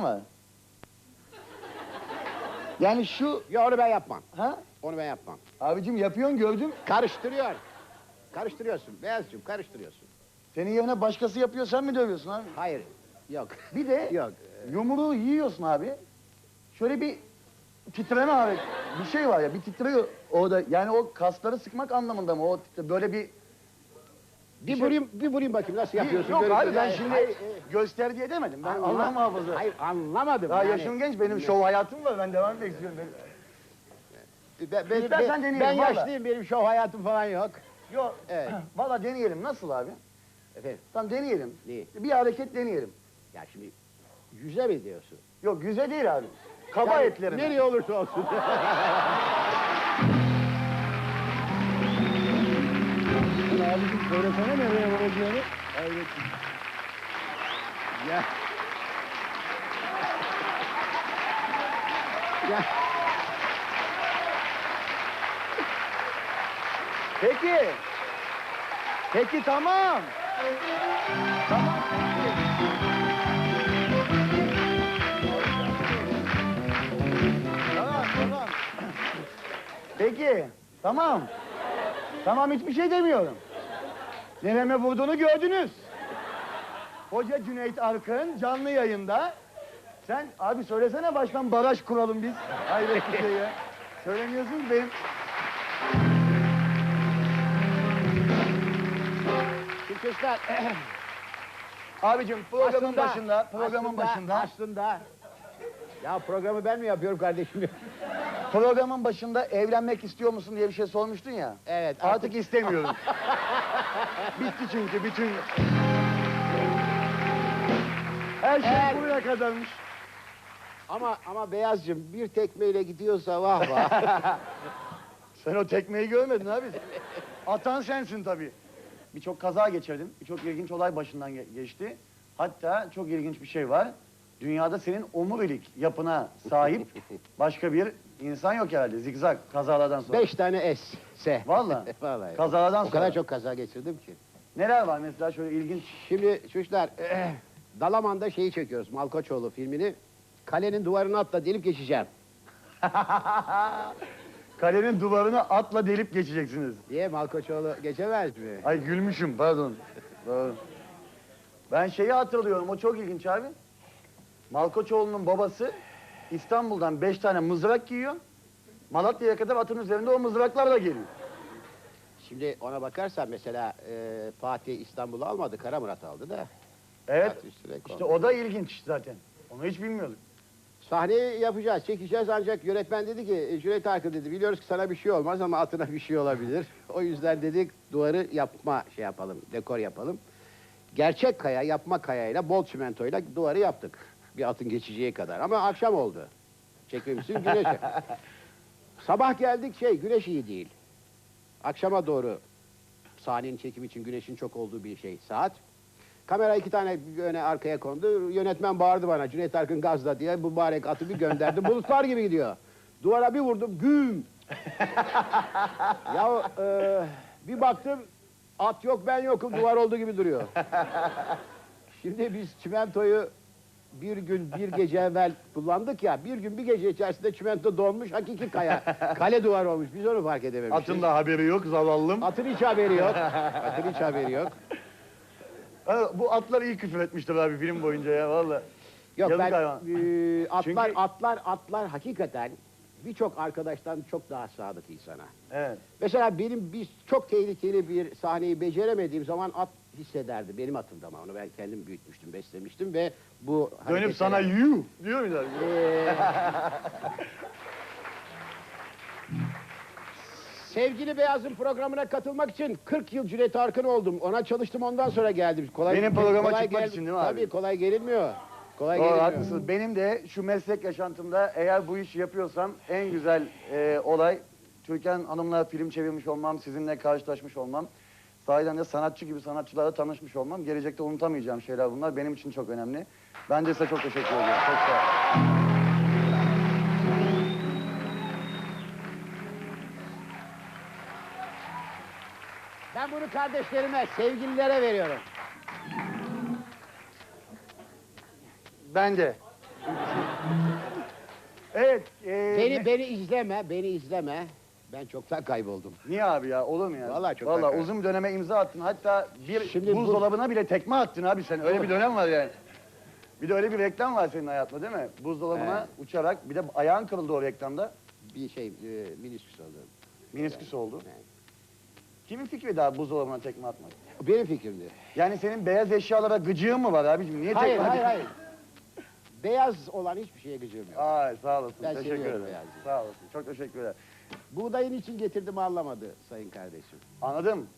var. Yani şu... Ya onu ben yapmam. Ha? Onu ben yapmam. Abicim yapıyorsun gördüm. Karıştırıyor. Karıştırıyorsun. Beyazcığım karıştırıyorsun. Senin yerine başkası yapıyor sen mi dövüyorsun abi? Hayır. Yok. Bir de Yok. yumruğu yiyorsun abi. Şöyle bir titreme abi. Bir şey var ya bir titriyor orada. Yani o kasları sıkmak anlamında mı? O titre- böyle bir... Bir şey- vurayım, bir vurayım bakayım nasıl yapıyorsun. Yok abi ben şimdi göster diye demedim. Ben Allah muhafaza. Hayır anlamadım. Daha yaşım genç benim şov hayatım var. Ben devam etmek istiyorum. Ben, ben, ben, deneyelim, ben vallahi. yaşlıyım, benim şov hayatım falan yok. Yok. Evet. Valla deneyelim. Nasıl abi? Efendim, Tamam deneyelim. neyi? Bir hareket deneyelim. Ya şimdi yüze mi diyorsun? Yok güzel değil abi. Kaba etlerine. Nereye olursa olsun. Abicim söylesene nereye vuracağını. Hayret. ya. ya. Peki. Peki tamam. Tamam peki. Peki. Tamam. Tamam hiçbir şey demiyorum. Nereme vurduğunu gördünüz. Hoca Cüneyt Arkın canlı yayında. Sen abi söylesene baştan baraj kuralım biz. Hayret bir şey ya. Söylemiyorsun ki benim çocuklar, Abicim programın aslında- başında, programın aslında- başında, Aslında, ya programı ben mi yapıyorum kardeşim? programın başında evlenmek istiyor musun diye bir şey sormuştun ya. evet, Artık istemiyorum. Bitti çünkü bütün... Her şey Eğer- buraya kadarmış. Ama ama Beyazcığım bir tekmeyle gidiyorsa vah vah. Sen o tekmeyi görmedin abi. Atan sensin tabii. Birçok kaza geçirdim. Birçok ilginç olay başından ge- geçti. Hatta çok ilginç bir şey var. Dünyada senin omurilik yapına sahip başka bir insan yok herhalde. Zigzag kazalardan sonra. Beş tane S. S. Vallahi. Vallahi. Kazalardan O kadar sonra. çok kaza geçirdim ki. Neler var mesela şöyle ilginç? Şimdi çocuklar, Dalaman'da şeyi çekiyoruz, Malkoçoğlu filmini. Kalenin duvarına atla delip geçeceğim Kalenin duvarını atla delip geçeceksiniz. diye Malkoçoğlu geçemez mi? Ay gülmüşüm pardon. Ben şeyi hatırlıyorum o çok ilginç abi. Malkoçoğlu'nun babası İstanbul'dan beş tane mızrak giyiyor. Malatya'ya kadar atın üzerinde o mızraklarla geliyor. Şimdi ona bakarsan mesela e, Fatih İstanbul'u almadı, Karamurat aldı da. Evet. Fatih üstüne kondu. İşte o da ilginç zaten. Onu hiç bilmiyorduk. Sahneyi yapacağız, çekeceğiz ancak yönetmen dedi ki, "E, Cüneyt Arkın dedi, biliyoruz ki sana bir şey olmaz ama atına bir şey olabilir. o yüzden dedik duvarı yapma şey yapalım, dekor yapalım. Gerçek kaya, yapma kayayla, bol çimentoyla duvarı yaptık. Bir atın geçeceği kadar ama akşam oldu. Çekmemişsin güneş. Sabah geldik şey, güneş iyi değil. Akşama doğru sahnenin çekimi için güneşin çok olduğu bir şey saat. Kamera iki tane öne arkaya kondu. Yönetmen bağırdı bana Cüneyt Arkın gazla diye mübarek atı bir gönderdi. Bulutlar gibi gidiyor. Duvara bir vurdum güm. ya e, bir baktım at yok ben yokum duvar olduğu gibi duruyor. Şimdi biz çimentoyu bir gün bir gece evvel kullandık ya bir gün bir gece içerisinde çimento donmuş hakiki kaya. Kale duvar olmuş biz onu fark edememişiz. Atın da haberi yok zavallım. Atın hiç haberi yok. Atın hiç haberi yok. Ha, bu atlar iyi küfür etmiştir abi film boyunca ya valla. Yok Yazık ben hayvan. e, atlar Çünkü- atlar atlar hakikaten birçok arkadaştan çok daha sadık insana. Evet. Mesela benim bir çok tehlikeli bir sahneyi beceremediğim zaman at hissederdi. Benim atımda ama onu ben kendim büyütmüştüm, beslemiştim ve bu Dönüp sana yu diyor muydu? Ee, Sevgili Beyaz'ın programına katılmak için 40 yıl Cüneyt Arkın oldum. Ona çalıştım ondan sonra geldim. Kolay, Benim programa çıkmak için değil mi abi? Tabii kolay gelinmiyor. Kolay Doğru gelinmiyor. haklısınız. Benim de şu meslek yaşantımda eğer bu işi yapıyorsam en güzel e, olay Türkan Hanım'la film çevirmiş olmam, sizinle karşılaşmış olmam. Sahiden de sanatçı gibi sanatçılarla tanışmış olmam. Gelecekte unutamayacağım şeyler bunlar. Benim için çok önemli. Ben de size çok teşekkür ediyorum. Çok sağ olun. Ben bunu kardeşlerime, sevgililere veriyorum. Ben de. Evet. e, Beni beni izleme, beni izleme. Ben çoktan kayboldum. Niye abi ya? Olur mu ya? Vallahi çok Vallahi uzun bir döneme imza attın. Hatta bir Şimdi bu- buzdolabına bile tekme attın abi sen. Öyle bir dönem var yani. Bir de öyle bir reklam var senin hayatında değil mi? Buzdolabına uçarak bir de ayağın kırıldı o reklamda. Bir şey, e, minisküs oldu. Minisküs oldu. Evet. Kimin fikriydi abi buzdolabına tekme atmak? Benim fikrimdi. Yani senin beyaz eşyalara gıcığın mı var abicim? Niye Hayır, tekme hayır, hayır. Beyaz olan hiçbir şeye gıcığım yok. Ay sağ olasın. Ben teşekkür seviyorum ederim. beyazı. Sağ olasın. Çok teşekkür ederim. Buğdayın için getirdim anlamadı sayın kardeşim. Anladım.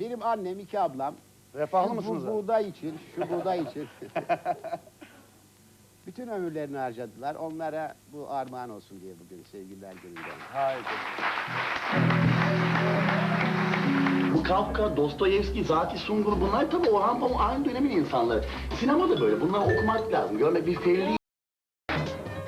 Benim annem, iki ablam Refahlı şu mısınız bu buğday için, şu buğday için bütün ömürlerini harcadılar. Onlara bu armağan olsun diye bugün sevgililer gününden. Harika. Kafka, Dostoyevski, Zati Sungur bunlar tabii Orhan Pamuk aynı dönemin insanları. Sinema da böyle. Bunları okumak lazım. Görmek bir Ferli